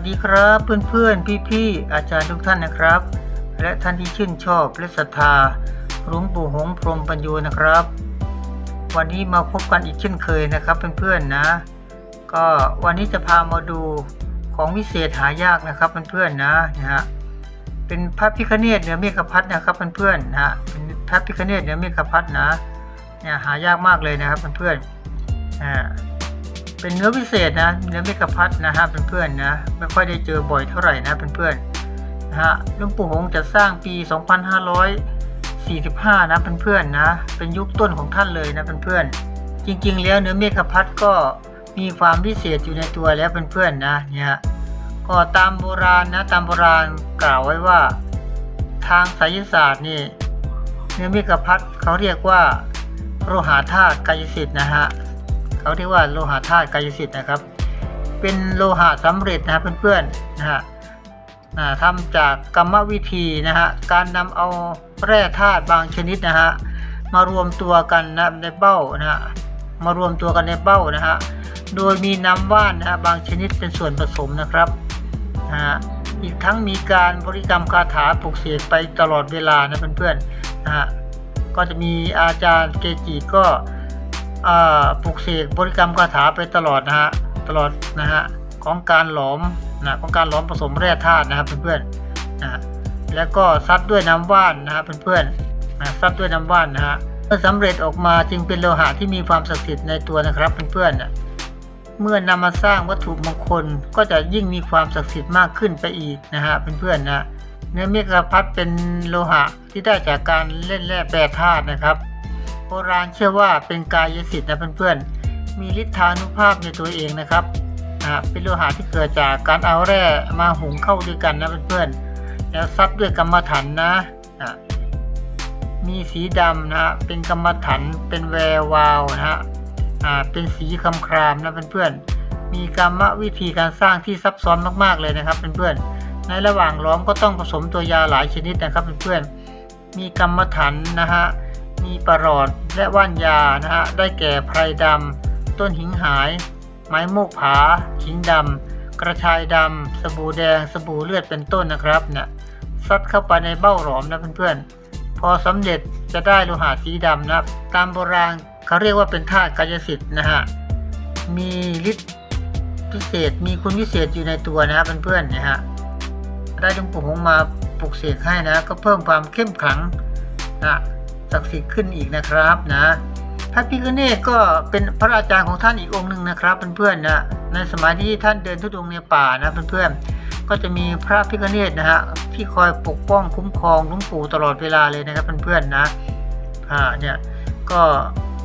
วัสดีครับเพื่อนๆ พี่ๆ อาจารย์ทุกท่านนะครับ และท่านที่ชื่นชอบและศรัทธาหลวงปู่หงพรมปัญโยนะครับ วันนี้มาพบกันอีกเช่นเคยนะครับเพื่อนๆนะ ก็วันนี้จะพามาดูของวิเศษหายากนะครับเพื่อนๆนะนะฮะเป็นพระพิฆเนศเหนือเมฆพัดนะครับเพื่อนๆนะเป็นพระพิฆเนศเหนือเมฆพัดนะเนี่ยหายากมากเลยนะครับเพื่อนๆอ่า เป็นเนื้อพิเศษนะเนื้อเมกะพัดนะฮะเพื่อนๆนะไม่ค่อยได้เจอบ่อยเท่าไหร่นะเพื่อนๆนะฮะหลวงปู่หงจะสร้างปี 2545 นะเพื่อนๆนะเป็นยุคต้นของท่านเลยนะเพื่อนๆจริงๆ แล้วเนื้อเมกะพัดก็มีความพิเศษอยู่ในตัวแล้วเพื่อนๆนะเนี่ยก็ตามโบราณนะตามโบราณกล่าวไว้ว่า ทางไสยศาสตร์นี่เนื้อเมกะพัดเขาเรียกว่าโลหะธาตุกายสิทธิ์นะฮะ เขาเรียกว่าโลหะธาตุกายสิทธิ์นะครับ เป็นโลหะสำเร็จนะเพื่อนๆนะฮะทำจากกรรมวิธีนะฮะการนำเอาแร่ธาตุบางชนิดนะฮะมารวมตัวกันนะในเบ้านะฮะมารวมตัวกันในเบ้านะฮะโดยมีน้ำว่านนะฮะบางชนิดเป็นส่วนผสมนะครับนะฮะอีกทั้งมีการบริกรรมคาถาปลุกเสกไปตลอดเวลานะเพื่อนๆนะฮะก็จะมีอาจารย์เกจิก็ ปลุกเสกบริกรรมคาถาไปตลอดนะฮะตลอดนะฮะของการหลอมนะของการหลอมผสมแร่ธาตุนะครับเพื่อนๆนะแล้วก็ซัดด้วยน้ำว่านนะฮะเพื่อนๆนะซัดด้วยน้ำว่านนะฮะเมื่อสำเร็จออกมาจึงเป็นโลหะที่มีความศักดิ์สิทธิ์ในตัวนะครับเพื่อนๆนะเมื่อนำมาสร้างวัตถุมงคลก็จะยิ่งมีความศักดิ์สิทธิ์มากขึ้นไปอีกนะฮะเพื่อนๆนะเนื้อเมฆพัดเป็นโลหะที่ได้จากการเล่นแร่แปรธาตุนะครับ โบราณเชื่อว่าเป็นกายสิทธิ์นะเพื่อนๆ มีฤทธานุภาพในตัวเองนะครับอ่าเป็นโลหะที่เกิดจากการเอาแร่มาหุงเข้าด้วยกันนะเพื่อนๆ แล้วซับด้วยกรรมฐานนะอ่ามีสีดำนะฮะ เป็นกรรมฐานเป็นแวววาวนะฮะอ่าเป็นสีคำครามนะเพื่อนๆ มีกรรมวิธีการสร้างที่ซับซ้อนมากๆเลยนะครับเพื่อนๆ ในระหว่างล้อมก็ต้องผสมตัวยาหลายชนิดนะครับเพื่อนๆ มีกรรมฐานนะฮะ มีประหลอดและว่านยานะฮะได้แก่ไพรดำต้นหิงหาย ไม้โมกผาขิงดำกระชายดำสบู่แดงสบู่เลือดเป็นต้นนะครับเนี่ยซัดเข้าไปในเบ้าหลอมนะเพื่อนๆ พอสำเร็จจะได้โลหะสีดำนะครับ ตามโบราณเขาเรียกว่าเป็นธาตุกายสิทธิ์นะฮะมีฤทธิ์พิเศษมีคุณวิเศษอยู่ในตัวนะครับเพื่อนๆนะฮะได้หลวงปู่หงมาปลุกเสกให้นะ ก็เพิ่มความเข้มขลังนะ ศักดิ์สิทธิ์ขึ้นอีกนะครับนะพระพิฆเนศก็เป็นพระอาจารย์ของท่านอีกองค์หนึ่งนะครับเพื่อนๆนะในสมัยที่ท่านเดินทุดงในป่านะเพื่อนๆก็จะมีพระพิฆเนศนะฮะที่คอยปกป้องคุ้มครองหลวงปู่ตลอดเวลาเลยนะครับเพื่อนๆนะอ่าเนี่ยก็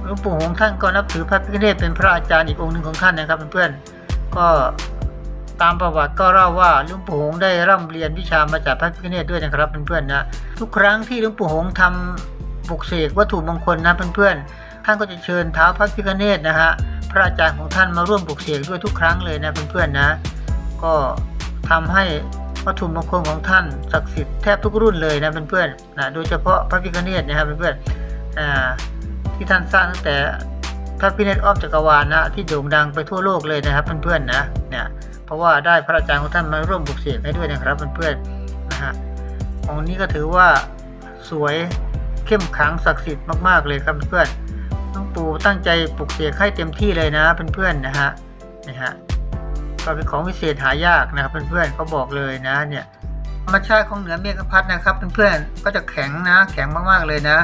หลวงปู่หงท่านก็นับถือพระพิฆเนศเป็นพระอาจารย์อีกองค์หนึ่งของท่านนะครับเพื่อนๆก็ตามประวัติก็เล่าว่าหลวงปู่หงได้ร่ำเรียนวิชามาจากพระพิฆเนศด้วยนะครับเพื่อนๆนะทุกครั้งที่หลวงปู่หงส์ทำ ปลุกเสกวัตถุมงคลนะเพื่อนๆ ท่านก็จะเชิญเท้าพระพิฆเนศนะฮะพระอาจารย์ของท่านมาร่วมปลุกเสกด้วยทุกครั้งเลยนะเพื่อนๆนะ ก็ทำให้วัตถุมงคลของท่านศักดิ์สิทธิ์แทบทุกรุ่นเลยนะเพื่อนๆนะโดยเฉพาะพระพิฆเนศนะครับเพื่อนๆที่ท่านสร้างตั้งแต่พระพิฆเนศอ้อมจักรวาลนะที่โด่งดังไปทั่วโลกเลยนะครับเพื่อนๆนะเนี่ยเพราะว่าได้พระอาจารย์ของท่านมาร่วมปลุกเสกให้ด้วยนะครับเพื่อนๆนะฮะองค์นี้ก็ถือว่าสวย เข้มขังศักดิ์สิทธิ์มากๆเลยครับเพื่อนๆหลวงปู่ตั้งใจปลุกเสกให้เต็มที่เลยนะเพื่อนๆนะฮะนะฮะก็เป็นของวิเศษหายากนะครับเพื่อนๆก็บอกเลยนะเนี่ยธรรมชาติของเหนือเมฆพัดนะครับเพื่อนๆก็จะแข็งนะ แข็งมากๆเลยนะ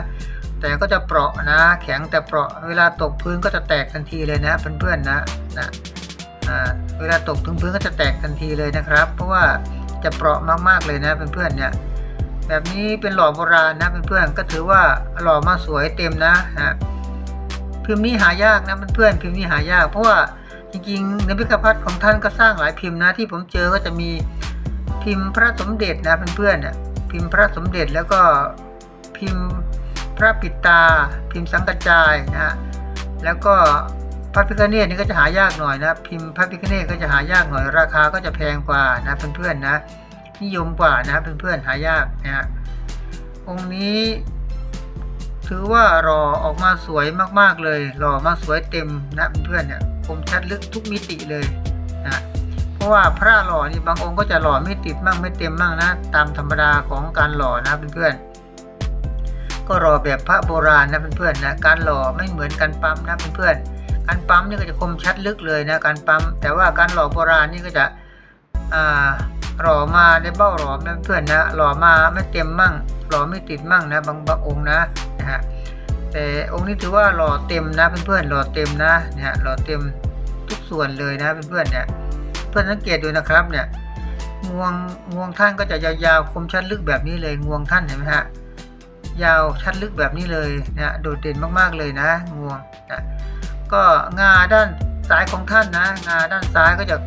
แต่ก็จะเปราะนะ แข็งแต่เปราะเวลาตกพื้นก็จะแตกทันทีเลยนะเพื่อนๆนะนะเวลาตกถึงพื้นก็จะแตกทันทีเลยนะครับ เพราะว่าจะเปราะมากๆเลยนะเพื่อนๆเนี่ย แบบนี้เป็นหล่อโบราณนะเพื่อนๆก็ถือว่าหล่อมาสวยเต็มนะฮะพิมพ์นี้หายากนะเพื่อนๆพิมพ์นี้หายาก เพราะว่าจริงๆในพิกพัฒน์ของท่านก็สร้างหลายพิมพ์นะที่ผมเจอก็จะมีพิมพ์พระสมเด็จนะเพื่อนๆนะพิมพ์พระสมเด็จแล้วก็พิมพ์พระปิตา พิมพ์สังกัจายนะฮะแล้วก็พระพิฆเนศนี่ก็จะหายากหน่อยนะ พิมพ์พระพิฆเนศก็จะหายากหน่อยราคาก็จะแพงกว่านะเพื่อนๆนะ นิยมกว่านะครับเพื่อนๆหายากนะฮะองค์นี้ ถือว่าหล่อออกมาสวยมากๆเลยหล่อมาสวยเต็มนะเพื่อนๆเนี่ยคมชัดลึกทุกมิติเลยนะผราะว่าพระหล่อนี่บางองค์ก็จะหล่อไม่ติดมั่งไม่เต็มมั่งนะ ตามธรรมดาของการหล่อนะเพื่อนๆก็หล่อแบบพระโบราณนะเพื่อนๆนะการหล่อไม่เหมือนการปั๊มนะเพื่อนๆการปั๊มนี่ก็จะคมชัดลึกเลยนะการปั๊มแต่ว่าการหล่อโบราณนี่ก็จะ อ่าหล่อมาได้เบ้าหล่อนะเพื่อนนะหล่อมาไม่เต็มมั่งหล่อไม่ติดมั่งนะบางบางองค์นะนะฮะแต่องค์นี้ถือว่าหล่อเต็มนะเพื่อนๆหล่อเต็มนะเนี่ยหล่อเต็มทุกส่วนเลยนะเพื่อนๆเนี่ยเพื่อนสังเกตดูนะครับเนี่ยงวงงวงท่านก็จะยาวๆคมชัดลึกแบบนี้เลยงวงท่านเห็นไหมฮะยาวชัดลึกแบบนี้เลยนะโดดเด่นมากๆเลยนะงวงนะก็งาด้านซ้ายของท่านนะงาด้านซ้ายก็จะ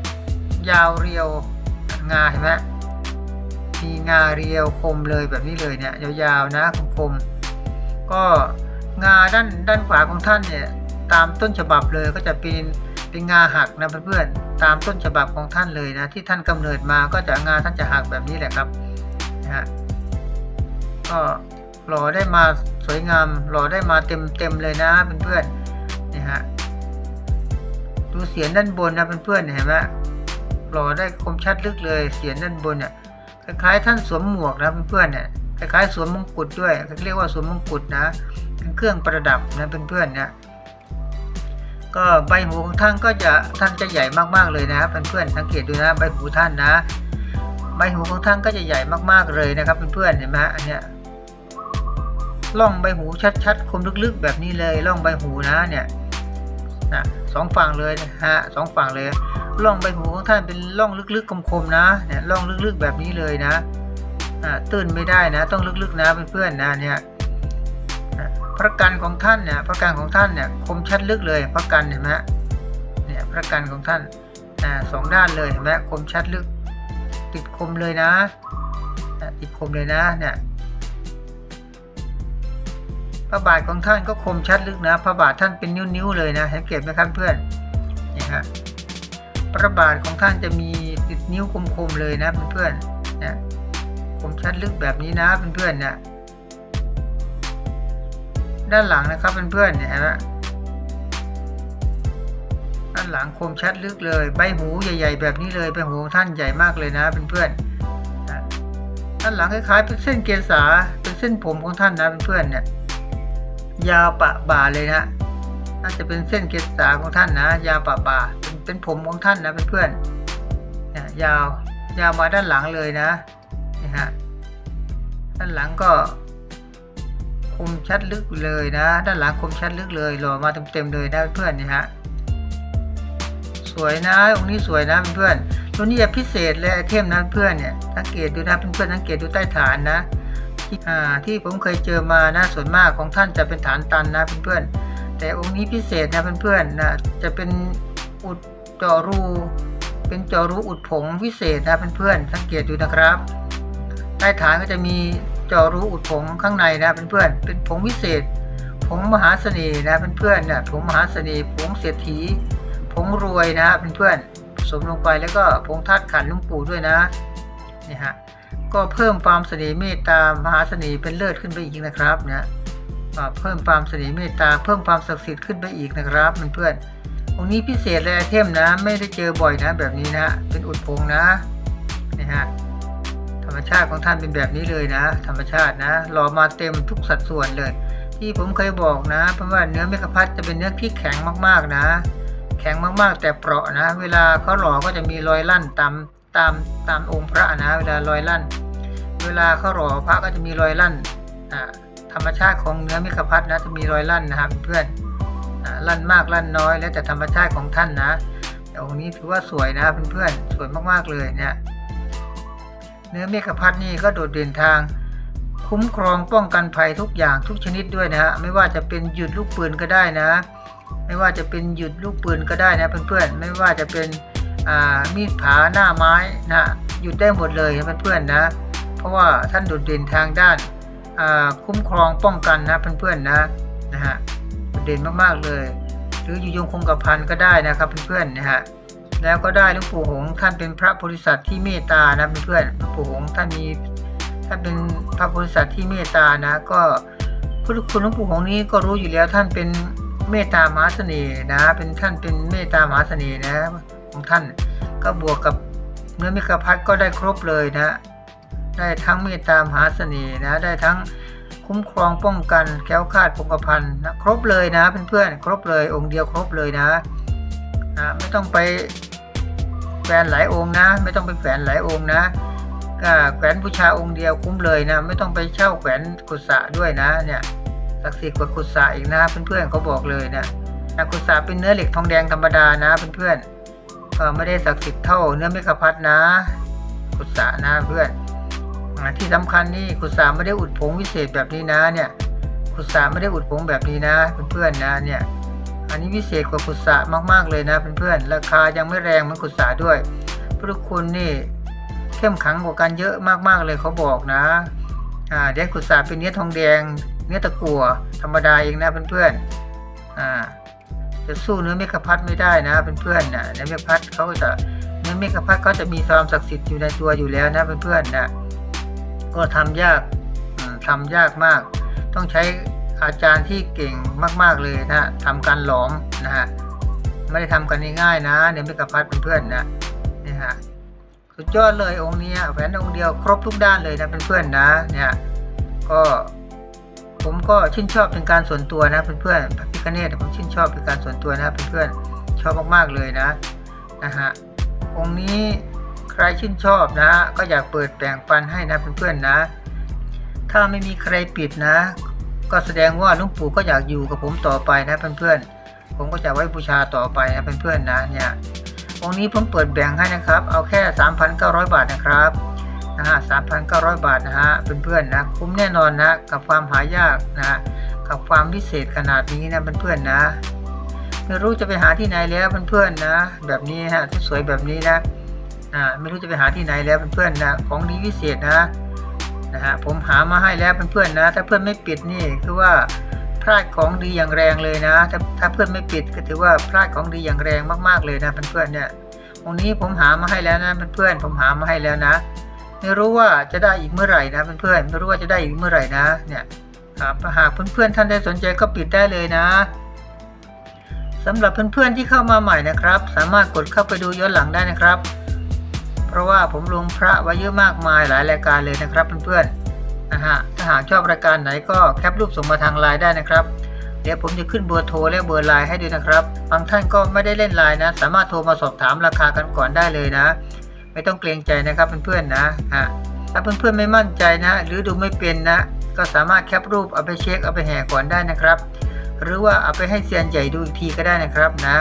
ยาวเรียว งาเห็นไหมมีงาเรียวคมเลยแบบนี้เลยเนี่ยยาวๆนะคมๆก็งาด้านด้านขวาของท่านเนี่ยตามต้นฉบับเลยก็จะเป็นเป็นงาหักนะเพื่อนๆตามต้นฉบับของท่านเลยนะที่ท่านกำเนิดมาก็จะงาท่านจะหักแบบนี้แหละครับนะฮะก็หล่อได้มาสวยงามหล่อได้มาเต็มเต็มเลยนะเพื่อนๆนี่ฮะดูเสียงด้านบนนะเพื่อนๆเห็นไหม หล่อได้คมชัดลึกเลย เสียงด้านบนเนี่ยคล้ายๆท่านสวมหมวกนะเพื่อนๆเนี่ยคล้ายๆสวมมงกุฎด้วยเรียกว่าสวมมงกุฎนะเป็นเครื่องประดับนะเพื่อนๆเนี่ยก็ใบหูของท่านก็จะท่านจะใหญ่มากๆเลยนะครับเพื่อนๆสังเกตดูนะใบหูท่านนะ ใบหูของท่านก็จะใหญ่มากๆเลยนะครับเพื่อนๆเห็นไหมฮะอันเนี้ยล่องใบหูชัดๆ คมลึกๆ แบบนี้เลยล่องใบหูนะเนี่ยนะสองฝั่งเลยนะฮะสองฝั่งเลย ล่องใบหูของท่านเป็นล่องลึกๆคมๆนะเนี่ยล่องลึกๆแบบนี้เลยนะอ่าตื้นไม่ได้นะ ต้องลึกๆนะเพื่อนๆนะเนี่ยพระกันของท่านเนี่ยพระกันของท่านเนี่ยคมชัดลึกเลยพระกันเห็นไหมเนี่ยพระกันของท่านอ่าสองด้านเลยเห็นไหมคมชัดลึก ติดคมเลยนะอะติดคมเลยนะเนี่ยพระบาทของท่านก็คมชัดลึกนะ พระบาทท่านเป็นนิ้วๆเลยนะสังเกตไหมครับเพื่อนนี่ฮะ พระบาทของท่านจะมีติดนิ้วคมๆเลยนะเพื่อนๆเนี่ยคมชัดลึกแบบนี้นะเพื่อนๆเนี่ยด้านหลังนะครับเพื่อนๆเนี่ยเห็นไหมด้านหลังคมชัดลึกเลย ใบหูใหญ่ ๆ แบบนี้เลยใบหูของท่านใหญ่มากเลยนะเพื่อนๆนด้านหลังคล้ายๆเป็นเส้นเกษาเป็นเส้นผมของท่านนะเพื่อนๆเนี่ยยาวปะบ่าเลยนะน่าจะเป็นเส้นเกษาของท่านนะ ยาวปะบ่า เป็นผมของท่านนะเพื่อนๆเนี่ยยาวยาวมาด้านหลังเลยนะนี่ฮะด้านหลังก็คมชัดลึกเลยนะ ด้านหลังคมชัดลึกเลยหล่อมาเต็มๆเลยนะเพื่อนนี่ฮะสวยนะองค์นี้สวยนะเพื่อนๆตัวนี้จะพิเศษเลยไอเทมนะเพื่อนเนี่ยสังเกตดูนะเพื่อนๆสังเกตดูใต้ฐานนะที่อ่าที่ผมเคยเจอมานะส่วนมากของท่านจะเป็นฐานตันนะเพื่อนๆแต่องค์นี้พิเศษนะเพื่อนๆนะจะเป็นอุด เจาะรู เป็นเจาะรูอุดผงพิเศษนะเพื่อนๆสังเกตดูนะครับ ใต้ฐานก็จะมีจอรูอุดผงข้างในนะเพื่อนๆเป็นผงวิเศษ ผงมหาเสน่ห์นะเพื่อนๆเนี่ยผงมหาเสน่ห์ผงเศรษฐีผงรวยนะเพื่อนๆผสมลงไปแล้วก็ผงธาตุขันลุงปู่ด้วยนะนี่ฮะก็เพิ่มความเสน่ห์เมตตามหาเสน่ห์เป็นเลิศขึ้นไปอีกนะครับนะอ่าเพิ่มความเสน่ห์เมตตาเพิ่มความศักดิ์สิทธิ์ขึ้นไปอีกนะครับเพื่อนๆ องนี้พิเศษเลยไอเทมนะ ไม่ได้เจอบ่อยนะ แบบนี้นะ เป็นอุดผงนะนี่ฮะธรรมชาติของท่านเป็นแบบนี้เลยนะ ธรรมชาตินะหล่อมาเต็มทุกสัดส่วนเลย ที่ผมเคยบอกนะ เพราะว่าเนื้อเมฆพัดจะเป็นเนื้อที่แข็งมากๆนะ แข็งมากๆ แต่เปราะนะ เวลาเขาหล่อก็จะมีรอยลั่นตามตามตามองค์พระนะ เวลารอยลั่น เวลาเขาหล่อพระก็จะมีรอยลั่นอ่าธรรมชาติของเนื้อเมฆพัดนะจะมีรอยลั่นนะครับเพื่อน อ่าลั่นมากลั่นน้อย แล้วแต่ธรรมชาติของท่านนะแต่องค์นี้ถือว่าสวยนะเพื่อนๆสวยมากๆเลยเนี่ยเนื้อเมฆพัดนี่ก็โดดเด่นทาง คุ้มครองป้องกันภัยทุกอย่างทุกชนิดด้วยนะฮะไม่ว่าจะเป็นหยุดลูกปืนก็ได้นะ ไม่ว่าจะเป็นหยุดลูกปืนก็ได้นะเพื่อนๆไม่ว่าจะเป็นมีดผาหน้าไม้นะหยุดได้หมดเลยเพื่อนๆนะ เพราะว่าท่านโดดเด่นทางด้านคุ้มครองป้องกันนะเพื่อนๆนะนะฮะ เด่นมากๆเลย หรืออยู่ยงคงกระพันก็ได้นะครับเพื่อนๆนะฮะแล้วก็ได้หลวงปู่หงส์ท่านเป็นพระโพธิสัตว์ที่เมตตานะเพื่อนๆหลวงปู่หงส์ท่านมีท่านเป็นพระโพธิสัตว์ที่เมตตานะ ก็พุทธคุณหลวงปู่หงส์นี้ก็รู้อยู่แล้วท่านเป็นเมตตามหาเสน่ห์นะ เป็นท่านเป็นเมตตามหาเสน่ห์นะของท่านก็บวกกับเนื้อมิกพัดก็ได้ครบเลยนะ ได้ทั้งเมตตามหาเสน่ห์นะ ได้ทั้ง คุ้มครองป้องกันแคล้วคาดปกพันนะครบเลยนะเพื่อนๆครบเลยองค์เดียวครบเลยนะนะไม่ต้องไปแฝนหลายองค์นะ ไม่ต้องไปแฝนหลายองค์นะก็แขวนบูชาองค์เดียวคุ้มเลยนะ ไม่ต้องไปเช่าแขวนกุศะด้วยนะเนี่ยศักดิ์สิทธิ์กว่ากุศะอีกนะเพื่อนๆเขาบอกเลยนะนะกุศะเป็นเนื้อเหล็กทองแดงธรรมดานะเพื่อนๆก็ไม่ได้ศักดิ์สิทธิ์เท่าเนื้อเมฆพัดนะ กุศะนะเพื่อน ที่สำคัญนี่กุศาไม่ได้อุดผงวิเศษแบบนี้นะเนี่ยกุศาไม่ได้อุดผงแบบนี้นะเพื่อนๆนะเนี่ยอันนี้วิเศษกว่ากุศามากๆเลยนะเพื่อนๆราคายังไม่แรงเหมือนกุศาด้วยพุทธคุณนี่เข้มขังกว่ากันเยอะมากๆเลยเขาบอกนะอ่าเด็กกุศาเป็นเนื้อทองแดง เนื้อตะกั่วธรรมดาเองนะเพื่อนๆอ่าจะสู้เนื้อเมฆพัดไม่ได้นะเพื่อนๆนะเนื้อเมฆพัดเขาจะเนื้อเมฆพัดเขาจะมีความศักดิ์สิทธิ์อยู่ในตัวอยู่แล้วนะเพื่อนๆนะ ก็ทำยากทำยากมาก ต้องใช้อาจารย์ที่เก่งมาก ๆเลยนะทำการหลอมนะฮะไม่ได้ทำกันง่ายๆนะเดี๋ยไม่กระพัดเพื่อนๆนะนี่ฮะสุดยอดเลยองค์นี้แหวนองค์เดียวครบทุกด้านเลยนะเพื่อนๆนะเนี่ยก็ผมก็ชื่นชอบเป็นการส่วนตัวนะเพื่อนๆพระพิคเนตผมชื่นชอบเป็นการส่วนตัวนะเพื่อนๆชอบมากๆเลยนะนะฮะองค์นี้ ใครชื่นชอบนะ ก็อยากเปิดแบ่งปันให้นะเพื่อนๆนะ ถ้าไม่มีใครปิดนะ ก็แสดงว่าลุงปู่ก็อยากอยู่กับผมต่อไปนะเพื่อนๆ ผมก็จะไว้บูชาต่อไปนะเพื่อนๆนะเนี่ยองค์นี้ผมเปิดแบ่งให้นะครับ เอาแค่ 3,900 บาทนะครับนะฮะ3,900 บาทนะฮะเพื่อนๆนะคุ้มแน่นอนนะกับความหายากนะกับความพิเศษขนาดนี้นะเพื่อนๆนะไม่รู้จะไปหาที่ไหนแล้วเพื่อนๆนะ แบบนี้ฮะที่สวยแบบนี้นะ อ่าไม่รู้จะไปหาที่ไหนแล้วเพื่อนๆนะของดีพิเศษนะนะฮะผมหามาให้แล้วเพื่อนๆนะ ถ้าเพื่อนไม่ปิดนี่คือว่าพลาดของดีอย่างแรงเลยนะถ้าถ้าเพื่อนไม่ปิดก็ถือว่าพลาดของดีอย่างแรงมากๆเลยนะเพื่อนๆเนี่ยองนี้ผมหามาให้แล้วนะเพื่อนๆผมหามาให้แล้วนะ ไม่รู้ว่าจะได้อีกเมื่อไหร่นะเพื่อนๆไม่รู้ว่าจะได้อีกเมื่อไหร่นะเนี่ยครับหากเพื่อนๆท่านใดสนใจก็ปิดได้เลยนะสำหรับเพื่อนๆที่เข้ามาใหม่นะครับ สามารถกดเข้าไปดูย้อนหลังได้นะครับ เพราะว่าผมลงพระไว้เยอะมากมายหลายรายการเลยนะครับเพื่อนๆนะฮะถ้าหากชอบรายการไหนก็แคปรูปส่งมาทางไลน์ได้นะครับเดี๋ยวผมจะขึ้นเบอร์โทรและเบอร์ไลน์ให้ด้วยนะครับบางท่านก็ไม่ได้เล่นไลน์นะ สามารถโทรมาสอบถามราคากันก่อนได้เลยนะ ไม่ต้องเกรงใจนะครับเพื่อนๆนะฮะถ้าเพื่อนๆไม่มั่นใจนะ หรือดูไม่เป็นนะ ก็สามารถแคปรูปเอาไปเช็คเอาไปแห่ก่อนได้นะครับ หรือว่าเอาไปให้เซียนใหญ่ดูอีกทีก็ได้นะครับนะ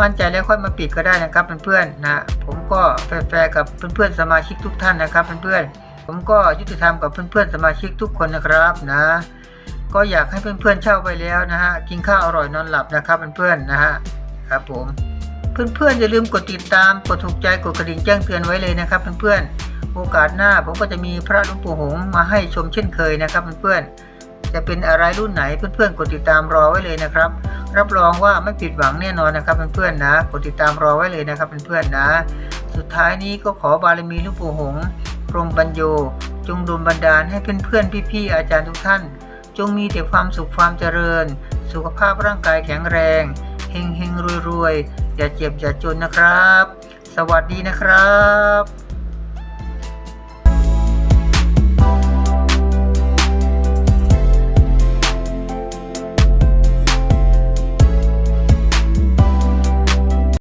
มั่นใจแล้วค่อยมาปิดก็ได้นะครับเพื่อนๆนะผมก็แฟร์กับเพื่อนๆสมาชิกทุกท่านนะครับเพื่อนๆผมก็ยุติธรรมกับเพื่อนๆสมาชิกทุกคนนะครับนะ ก็อยากให้เพื่อนๆเช่าไปแล้วนะฮะกินข้าวอร่อยนอนหลับนะครับเพื่อนๆนะฮะครับผมเพื่อนๆอย่าลืมกดติดตามกดถูกใจกดกระดิ่งแจ้งเตือนไว้เลยนะครับเพื่อนๆโอกาสหน้าผมก็จะมีพระหลวงปู่หงมาให้ชมเช่นเคยนะครับเพื่อนๆ จะเป็นอะไรรุ่นไหนเพื่อนๆกดติดตามรอไว้เลยนะครับ รับรองว่าไม่ผิดหวังแน่นอนนะครับเพื่อนๆนะ กดติดตามรอไว้เลยนะครับเพื่อนๆนะ สุดท้ายนี้ก็ขอบารมีลวงปู่หงพรมปัญโย จงดลบันดาลให้เพื่อนๆพี่ๆอาจารย์ทุกท่าน จงมีแต่ความสุขความเจริญ สุขภาพร่างกายแข็งแรงเฮงเฮงรวยรวยๆอย่าเจ็บอย่าจนนะครับ สวัสดีนะครับ